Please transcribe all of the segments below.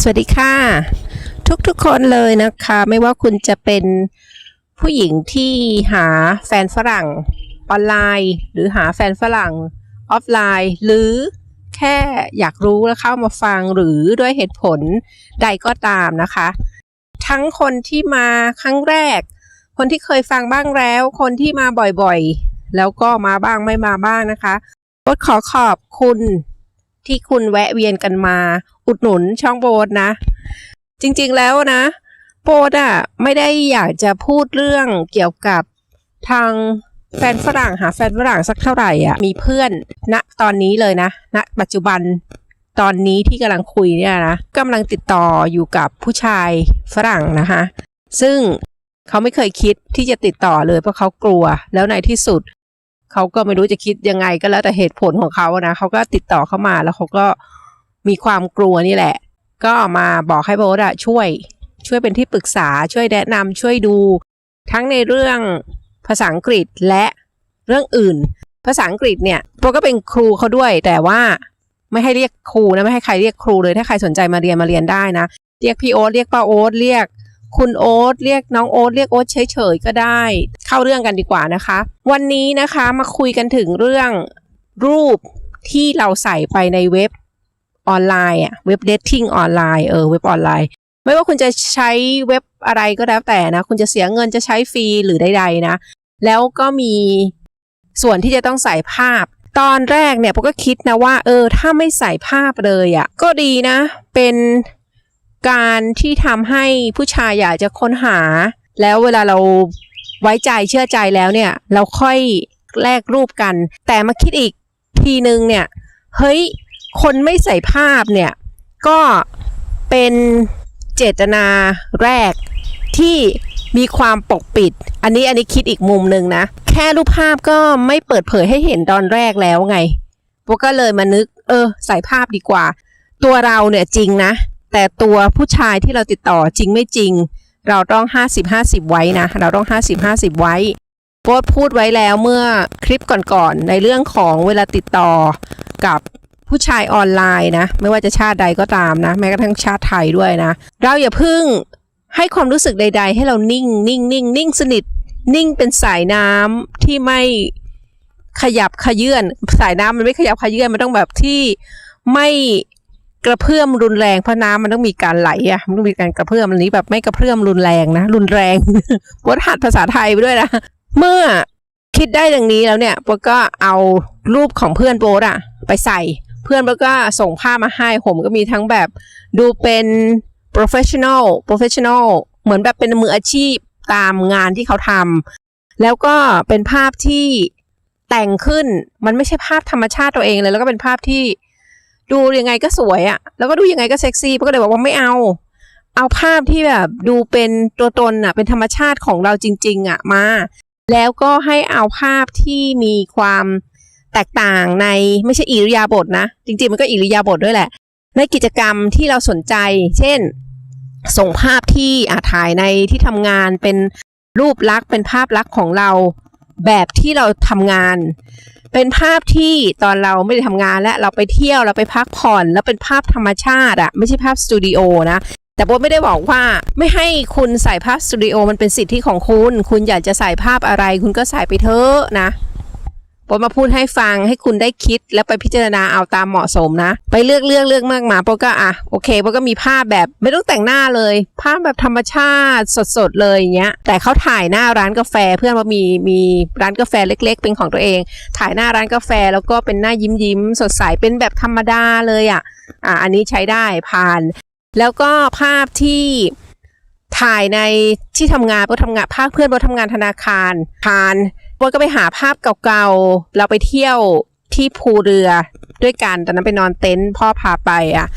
สวัสดีค่ะ ทุกๆคนเลยนะคะ ไม่ว่าคุณจะเป็นผู้หญิงที่หาแฟนฝรั่งออนไลน์ หรือหาแฟนฝรั่งออฟไลน์ หรือแค่อยากรู้แล้วเข้ามาฟังหรือด้วยเหตุผลใดก็ตามนะคะ ทั้งคนที่มาครั้งแรก คนที่เคยฟังบ้างแล้ว คนที่มาบ่อยๆ แล้วก็มาบ้างไม่มาบ้างนะคะก็ขอขอบคุณที่คุณแวะเวียนกันมา อุดหนุนช่องโบสนะ จริงๆแล้วนะ โบสอะไม่ได้อยากจะพูดเรื่องเกี่ยวกับทางแฟนฝรั่งหาแฟนฝรั่งสักเท่าไหร่อะมีเพื่อนณตอนนี้เลยนะณปัจจุบัน ตอนนี้ที่กำลังคุยเนี่ยนะกำลังติดต่ออยู่กับผู้ชายฝรั่งนะคะ ซึ่งเขาไม่เคยคิดที่จะติดต่อเลยเพราะเขากลัว แล้วในที่สุด เขาก็ไม่รู้จะคิดยังไงก็แล้วแต่เหตุผลของเขานะเขาก็ติดต่อเข้ามาแล้วเขาก็มีความกลัวนี่แหละ ก็มาบอกให้โบสอะช่วย ช่วยเป็นที่ปรึกษาช่วยแนะนำช่วยดู ทั้งในเรื่องภาษาอังกฤษและเรื่องอื่น ภาษาอังกฤษเนี่ยโบก็เป็นครูเขาด้วยแต่ว่า ไม่ให้เรียกครูนะไม่ให้ใครเรียกครูเลยถ้าใครสนใจมาเรียนมาเรียนได้นะ เรียกพี่โอ๊ตเรียกป้าโอ๊ตเรียก คุณโอ๊ตเรียกน้องโอ๊ตเรียกโอ๊ตเฉยๆก็ได้ เข้าเรื่องกันดีกว่านะคะ วันนี้นะคะมาคุยกันถึงเรื่องรูปที่เราใส่ไปในเว็บออนไลน์อะเว็บเดทติ้งออนไลน์เออเว็บออนไลน์ ไม่ว่าคุณจะใช้เว็บอะไรก็แล้วแต่นะ คุณจะเสียเงินจะใช้ฟรีหรือใดๆนะ แล้วก็มีส่วนที่จะต้องใส่ภาพ ตอนแรกเนี่ยผมก็คิดนะว่า เออ ถ้าไม่ใส่ภาพเลยอะ่ะ ก็ดีนะ เป็นการที่ทำให้ผู้ชายอยากจะค้นหา แล้วเวลาเราไว้ใจเชื่อใจแล้วเนี่ย เราค่อยแลกรูปกัน แต่มาคิดอีกทีนึงเนี่ย เฮ้ย คนไม่ใส่ภาพเนี่ย ก็เป็นเจตนาแรกที่มีความปกปิด อันนี้อันนี้คิดอีกมุมหนึ่งนะ แค่รูปภาพก็ไม่เปิดเผยให้เห็นตอนแรกแล้วไงพวกก็เลยมานึก เออ ใส่ภาพดีกว่า ตัวเราเนี่ยจริงนะ แต่ตัวผู้ชายที่เราติดต่อจริงไม่จริง เราต้อง 50-50 ไว้นะ เราต้อง 50-50 ไว้โพสพูดไว้แล้วเมื่อคลิปก่อนๆในเรื่องของเวลาติดต่อกับผู้ชายออนไลน์นะ ไม่ว่าจะชาติใดก็ตามนะ แม้กระทั่งชาติไทยด้วยนะ เราอย่าพึ่ง ให้ความรู้สึกใด ๆ ให้เรานิ่ง นิ่ง นิ่ง นิ่งสนิท นิ่งเป็นสายน้ำที่ไม่ขยับขยื่นสายน้ำมันไม่ขยับขยื่นมันต้องแบบที่ไม่กระเพื่อมรุนแรงเพราะน้ำมันต้องมีการไหลอะมันต้องมีการกระเพื่อมอันนี้แบบไม่กระเพื่อมรุนแรงนะ รุนแรงปวดหัดภาษาไทยไปด้วยนะเมื่อคิดได้ดังนี้แล้วเนี่ยปวก็เอารูปของเพื่อนโบสอะไปใส่ เพื่อนโบก็ส่งภาพมาให้ผมก็มีทั้งแบบดูเป็น professional professional เหมือนแบบเป็นมืออาชีพตามงานที่เขาทำแล้วก็เป็นภาพที่แต่งขึ้นมันไม่ใช่ภาพธรรมชาติตัวเองเลย แล้วก็เป็นภาพที่ดูยังไงก็สวยอะแล้วก็ดูยังไงก็เซ็กซี่ก็เลยบอกว่าไม่เอา เอาภาพที่แบบดูเป็นตัวตนอะเป็นธรรมชาติของเราจริง ๆอะมา แล้วก็ให้เอาภาพที่มีความแตกต่างในไม่ใช่อิริยาบถนะ จริง ๆ มันก็อิริยาบถด้วยแหละ ในกิจกรรมที่เราสนใจ เช่น ส่งภาพที่อาถ่ายในที่ทำงานเป็นรูปลักษณ์เป็นภาพลักษณ์ของเราแบบที่เราทำงาน เป็นภาพที่ตอนเราไม่ได้ทำงานและเราไปเที่ยวเราไปพักผ่อน แล้วเป็นภาพธรรมชาติอะไม่ใช่ภาพสตูดิโอนะแต่โบไม่ได้บอกว่าไม่ให้คุณใส่ภาพสตูดิโอมันเป็นสิทธิของคุณ คุณอยากจะใส่ภาพอะไร คุณก็ใส่ไปเถอะนะ โบมาพูดให้ฟังให้คุณได้คิดแล้วไปพิจารณาเอาตามเหมาะสมนะ ไปเลือกเลือกเลือกมากมาโบก็อะโอเคโบก็มีภาพแบบไม่ต้องแต่งหน้าเลย ภาพแบบธรรมชาติสดๆเลยอย่างเงี้ย แต่เขาถ่ายหน้าร้านกาแฟเพื่อนว่ามีมีร้านกาแฟเล็ก ๆ เป็นของตัวเอง ถ่ายหน้าร้านกาแฟแล้วก็เป็นหน้ายิ้มยิ้มๆสดใสเป็นแบบธรรมดาเลยอะอะอันนี้ใช้ได้ผ่าน แล้วก็ภาพที่ถ่ายในที่ทำงานโบทำงานภาคเพื่อนโบทำงานธนาคารผ่าน โบก็ไปหาภาพเก่าๆ เราไปเที่ยวที่ภูเรือด้วยกันตอนนั้นไปนอนเต็นท์พ่อพาไปอะ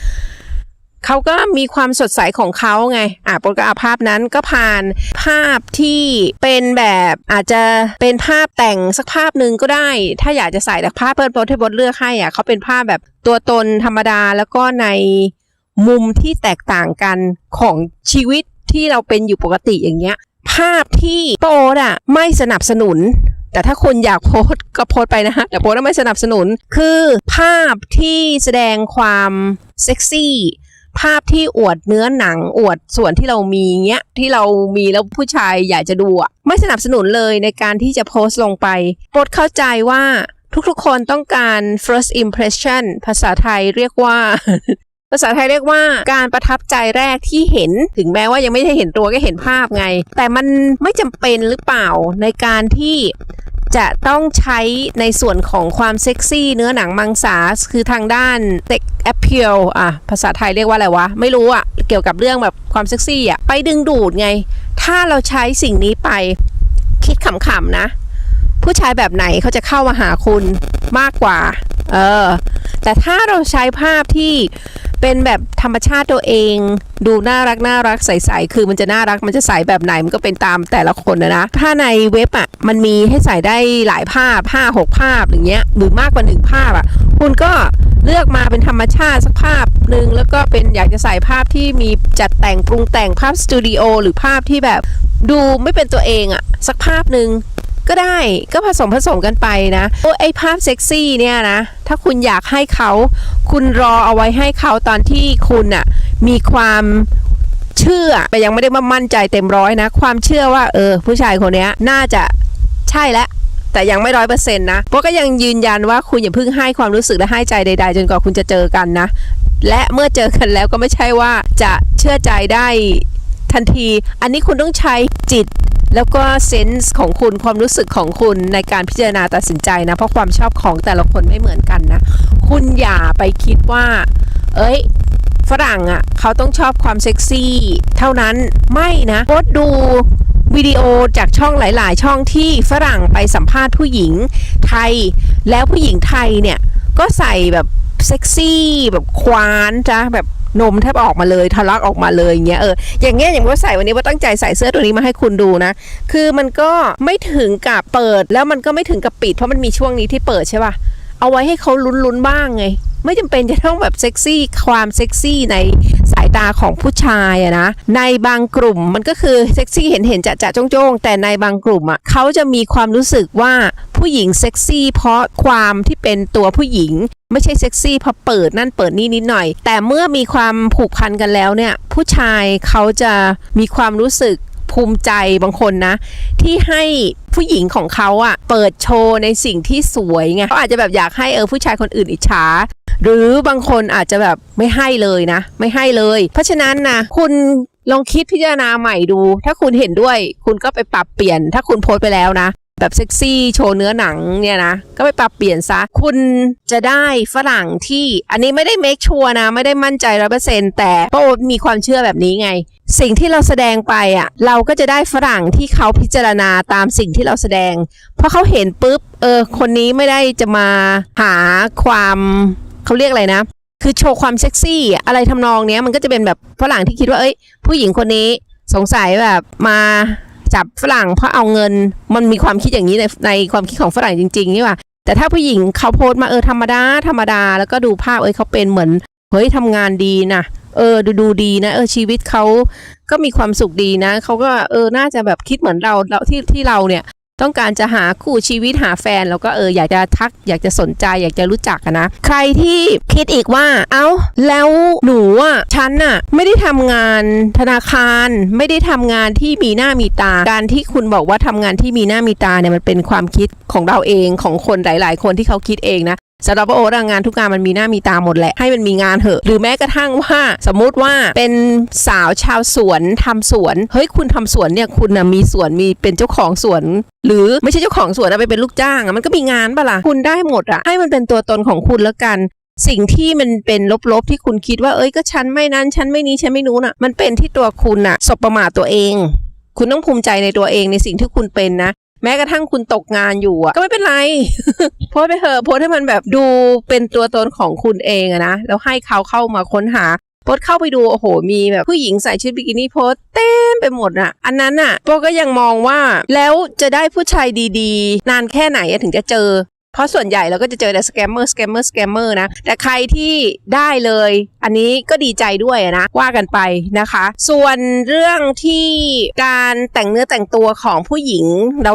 เขาก็มีความสดใสของเขาไง อะโบก็เอาภาพนั้นก็ผ่านภาพที่เป็นแบบอาจจะเป็นภาพแต่งสักภาพหนึ่งก็ได้ ถ้าอยากจะใส่แต่ภาพเปิดโบที่โบเลือกให้อะเขาเป็นภาพแบบตัวตนธรรมดาแล้วก็ในมุมที่แตกต่างกันของชีวิตที่เราเป็นอยู่ปกติอย่างเงี้ย ภาพที่โปรดอะไม่สนับสนุน แต่ถ้าคุณอยากโพสก็โพสไปนะฮะแต่โพสไม่สนับสนุน คือภาพที่แสดงความเซ็กซี่ภาพที่อวดเนื้อหนังอวดส่วนที่เรามีเงี้ยที่เรามีแล้วผู้ชายอยากจะดูอะไม่สนับสนุนเลยในการที่จะโพสต์ลงไปโปรดเข้าใจว่าทุกๆคนต้องการ first impression ภาษาไทยเรียกว่า ภาษาไทยเรียกว่าการประทับใจแรกที่เห็น ถึงแม้ว่ายังไม่ได้เห็นตัวก็เห็นภาพไง แต่มันไม่จำเป็นหรือเปล่าในการที่จะต้องใช้ในส่วนของความเซ็กซี่เนื้อหนังมังสาคือทางด้าน sex appeal อะภาษาไทยเรียกว่าอะไรวะ ไม่รู้อะ เกี่ยวกับเรื่องแบบความเซ็กซี่อะ ไปดึงดูดไง ถ้าเราใช้สิ่งนี้ไปคิดขำๆนะ ผู้ชายแบบไหนเขาจะเข้ามาหาคุณมากกว่า เออ แต่ถ้าเราใช้ภาพที่เป็นแบบธรรมชาติตัวเอง ดูน่ารักน่ารักใสๆคือมันจะน่ารักมันจะใสแบบไหนมันก็เป็นตามแต่ละคนนะนะ ถ้าในเว็บอะมันมีให้ใส่ได้หลายภาพ5 6ภาพอย่างเงี้ยหรือมากกว่าหนึ่งภาพอะ คุณก็เลือกมาเป็นธรรมชาติสักภาพหนึ่งแล้วก็เป็นอยากจะใส่ภาพที่มีจัดแต่งปรุงแต่งภาพสตูดิโอหรือภาพที่แบบดูไม่เป็นตัวเองอะสักภาพหนึ่ง ก็ได้ก็ผสมผสมกันไปนะโอ้ไอภาพเซ็กซี่เนี่ยนะ ถ้าคุณอยากให้เขา คุณรอเอาไว้ให้เขาตอนที่คุณอะมีความเชื่อแต่ยังไม่ได้มามั่นใจเต็มร้อยนะ ความเชื่อว่าเออ ผู้ชายคนเนี้ยน่าจะใช่แล้วแต่ยังไม่ร้อยเปอร์เซ็นต์นะเพราะก็ยังยืนยันว่าคุณอย่าเพิ่งให้ความรู้สึกและให้ใจใด ๆ จนกว่าคุณจะเจอกันนะ และเมื่อเจอกันแล้วก็ไม่ใช่ว่าจะเชื่อใจได้ทันที อันนี้คุณต้องใช้จิต แล้วก็เซนส์ของคุณความรู้สึกของคุณในการพิจารณาตัดสินใจนะ เพราะความชอบของแต่ละคนไม่เหมือนกันนะ คุณอย่าไปคิดว่า เอ้ย ฝรั่งอะ่ะเขาต้องชอบความเซ็กซี่ เท่านั้นไม่นะโพสดูวิดีโอจากช่องหลาย ๆ ช่องที่ฝรั่งไปสัมภาษณ์ผู้หญิงไทย แล้วผู้หญิงไทยเนี่ย ก็ใส่แบบเซ็กซี่แบบควานจ้ะแบบ นมแทบออกมาเลยทะลักออกมาเลยอย่างเงี้ยเอออย่างเงี้ยอย่างว่าใส่วันนี้ว่าตั้งใจใส่เสื้อตัวนี้มาให้คุณดูนะ คือมันก็ไม่ถึงกับเปิดแล้วมันก็ไม่ถึงกับปิดเพราะมันมีช่วงนี้ที่เปิดใช่ป่ะเอาไว้ให้เขาลุ้นๆบ้างไง ไม่จำเป็นจะต้องแบบเซ็กซี่ความเซ็กซี่ใน สายตาของผู้ชายอะนะในบางกลุ่มมันก็คือเซ็กซี่เห็นเห็นจะจะจ้องจ้งแต่ในบางกลุ่มอะเขาจะมีความรู้สึกว่าผู้หญิงเซ็กซี่เพราะความที่เป็นตัวผู้หญิง ไม่ใช่เซ็กซี่เพราะเปิดนั่นเปิดนี่นิดหน่อย แต่เมื่อมีความผูกพันกันแล้วเนี่ยผู้ชายเขาจะมีความรู้สึกภูมิใจบางคนนะ ที่ให้ ผู้หญิงของเขาอะเปิดโชว์ในสิ่งที่สวยไงเขาอาจจะแบบอยากให้เออผู้ชายคนอื่นอิจฉาหรือบางคนอาจจะแบบไม่ให้เลยนะ ไม่ให้เลย เพราะฉะนั้นนะคุณลองคิดพิจารณาใหม่ดู ถ้าคุณเห็นด้วย คุณก็ไปปรับเปลี่ยน ถ้าคุณโพสต์ไปแล้วนะ แบบเซ็กซี่โชว์เนื้อหนังเนี่ยนะ ก็ไปปรับเปลี่ยนซะ คุณจะได้ฝรั่งที่อันนี้ไม่ได้เมคชัวร์นะ ไม่ได้มั่นใจร้อเปอร์เซ็นต์แต่โอ้มีความเชื่อแบบนี้ไง สิ่งที่เราแสดงไปอะ เราก็จะได้ฝรั่งที่เขาพิจารณาตามสิ่งที่เราแสดง เพราะเขาเห็นปุ๊บ เออ คนนี้ไม่ได้จะมาหาความเขาเรียกอะไรนะคือโชว์ความเซ็กซี่อะอะไรทำนองเนี้ยมันก็จะเป็นแบบฝรั่งที่คิดว่าเอ้ย ผู้หญิงคนนี้สงสัยแบบมา จับฝรั่งเพราะเอาเงิน มันมีความคิดอย่างนี้ในในความคิดของฝรั่งจริงๆนี่ว่า แต่ถ้าผู้หญิงเขาโพสต์มาเออธรรมดาธรรมดาแล้วก็ดูภาพเออเขาเป็นเหมือนเฮ้ยทำงานดีนะเออดูดูดีนะเออชีวิตเขาก็มีความสุขดีนะเขาก็เออน่าจะแบบคิดเหมือนเราเราที่ที่เราเนี่ย ต้องการจะหาคู่ชีวิตหาแฟน แล้วก็เอออยากจะทัก อยากจะสนใจ อยากจะรู้จักนะ ใครที่คิดอีกว่า เอ้า แล้วหนูอะฉันน่ะไม่ได้ทำงานธนาคาร ไม่ได้ทำงานที่มีหน้ามีตา การที่คุณบอกว่าทำงานที่มีหน้ามีตาเนี่ยมันเป็นความคิดของเราเองของคนหลาย ๆ คนที่เขาคิดเองนะ สำหรับว่าโอ๊ตงานทุกงานมันมีหน้ามีตาหมดแหละให้มันมีงานเถอะ หรือแม้กระทั่งว่าสมมุติว่าเป็นสาวชาวสวนทำสวน เฮ้ยคุณทำสวนเนี่ยคุณนะมีสวนมีเป็นเจ้าของสวน หรือไม่ใช่เจ้าของสวนอะไปเป็นลูกจ้างมันก็มีงานปะล่ะคุณได้หมดอะให้มันเป็นตัวตนของคุณแล้วกันสิ่งที่มันเป็นลบๆที่คุณคิดว่าเอ้ยก็ฉันไม่นั้นฉันไม่นี้ฉันไม่นู้นอะมันเป็นที่ตัวคุณอะสบประมาทตัวเอง คุณต้องภูมิใจในตัวเองในสิ่งที่คุณเป็นนะ แม้กระทั่งคุณตกงานอยู่อะก็ไม่เป็นไร โพสไปเถอะโพสให้มันแบบดูเป็นตัวตนของคุณเองอะนะ แล้วให้เขาเข้ามาค้นหาโพสเข้าไปดูโอ้โห มีแบบผู้หญิงใส่ชุดบิกินี่โพสเต็มไปหมดอะอันนั้นอะโปก็ยังมองว่าแล้วจะได้ผู้ชายดีๆ นานแค่ไหนถึงจะเจอ เพราะส่วนใหญ่เราก็จะเจอแต่สแกมเมอร์สแกมเมอร์สแกมเมอร์นะ แต่ใครที่ได้เลย อันนี้ก็ดีใจด้วยนะ ว่ากันไปนะคะ ส่วนเรื่องที่การแต่งเนื้อแต่งตัวของผู้หญิง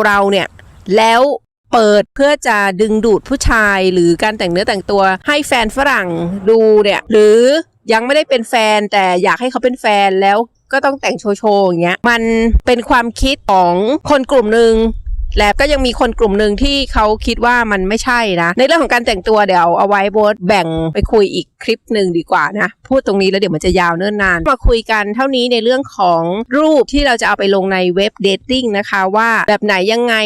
เราๆเนี่ย แล้วเปิดเพื่อจะดึงดูดผู้ชายหรือการแต่งเนื้อแต่งตัวให้แฟนฝรั่งดูเนี่ย หรือยังไม่ได้เป็นแฟนแต่อยากให้เขาเป็นแฟนแล้วก็ต้องแต่งโชว์ๆอย่างเงี้ย มันเป็นความคิดของคนกลุ่มหนึ่ง และก็ยังมีคนกลุ่มหนึ่งที่เขาคิดว่ามันไม่ใช่นะ ในเรื่องของการแต่งตัวเดี๋ยวเอาไว้โบทแบ่งไปคุยอีกคลิปหนึ่งดีกว่านะ พูดตรงนี้แล้วเดี๋ยวมันจะยาวเนิ่นนาน มาคุยกันเท่านี้ในเรื่องของรูปที่เราจะเอาไปลงในเว็บเดทติ้งนะคะว่าแบบไหนยังไง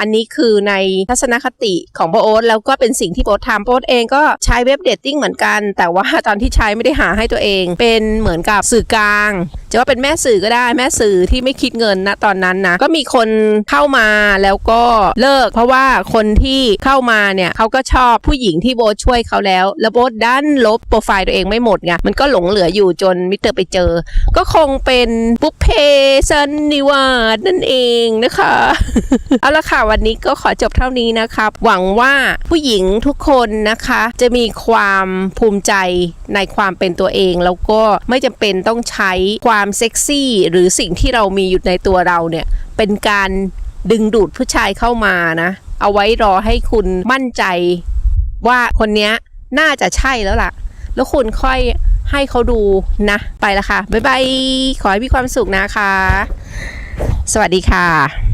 อันนี้คือในทัศนคติของโบโอ๊ตแล้วก็เป็นสิ่งที่โบททำโบทเองก็ใช้เว็บเดทติ้งเหมือนกัน แต่ว่าตอนที่ใช้ไม่ได้หาให้ตัวเอง เป็นเหมือนกับสื่อกลางจะว่าเป็นแม่สื่อก็ได้แม่สื่อที่ไม่คิดเงินนะตอนนั้นนะก็มีคนเข้ามาแล้วก็เลิก เพราะว่าคนที่เข้ามาเนี่ยเขาก็ชอบผู้หญิงที่โบช่วยเขาแล้ว แล้วโบดันลบโปรไฟล์ตัวเองไม่หมดไงมันก็หลงเหลืออยู่จนมิเตอร์ไปเจอ ก็คงเป็นบุพเพสันนิวาสนั่นเองนะคะ เอาละค่ะวันนี้ก็ขอจบเท่านี้นะครับ หวังว่าผู้หญิงทุกคนนะคะ จะมีความภูมิใจในความเป็นตัวเอง แล้วก็ไม่จำเป็นต้องใช้ความเซ็กซี่หรือสิ่งที่เรามีอยู่ในตัวเราเนี่ย เป็นการดึงดูดผู้ชายเข้ามานะ เอาไว้รอให้คุณมั่นใจว่าคนนี้น่าจะใช่แล้วล่ะ แล้วคุณค่อยให้เขาดูนะ ไปละค่ะ บ๊ายบาย ขอให้มีความสุขนะคะ สวัสดีค่ะ